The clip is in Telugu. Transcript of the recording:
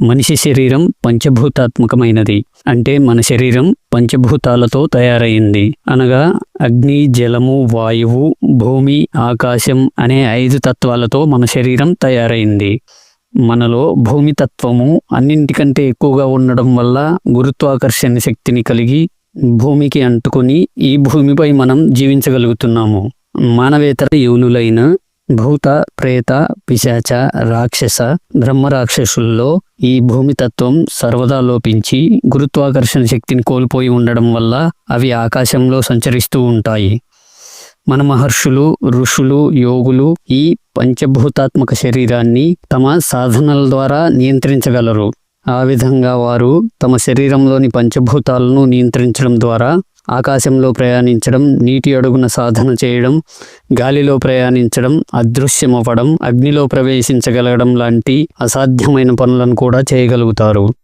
మనిషి శరీరం పంచభూతాత్మకమైనది. అంటే మన శరీరం పంచభూతాలతో తయారైంది అనగా అగ్ని జలము వాయువు భూమి ఆకాశం అనే ఐదు తత్వాలతో మన శరీరం తయారైంది మనలో భూమి తత్వము అన్నింటికంటే ఎక్కువగా ఉండడం వల్ల గురుత్వాకర్షణ శక్తిని కలిగి భూమికి అంటుకొని ఈ భూమిపై మనం జీవించగలుగుతున్నాము. మానవేతర యోనులైన భూత ప్రేత పిశాచ రాక్షస బ్రహ్మ రాక్షసుల్లో ఈ భూమితత్వం సర్వదా లోపించి గురుత్వాకర్షణ శక్తిని కోల్పోయి ఉండడం వల్ల అవి ఆకాశంలో సంచరిస్తూ ఉంటాయి. మన మహర్షులు ఋషులు యోగులు ఈ పంచభూతాత్మక శరీరాన్ని తమ సాధనల ద్వారా నియంత్రించగలరు. ఆ విధంగా వారు తమ శరీరంలోని పంచభూతాలను నియంత్రించడం ద్వారా ఆకాశంలో ప్రయాణించడం నీటి అడుగున సాధన చేయడం గాలిలో ప్రయాణించడం అదృశ్యమవ్వడం అగ్నిలో ప్రవేశించగలగడం లాంటి అసాధ్యమైన పనులను కూడా చేయగలుగుతారు.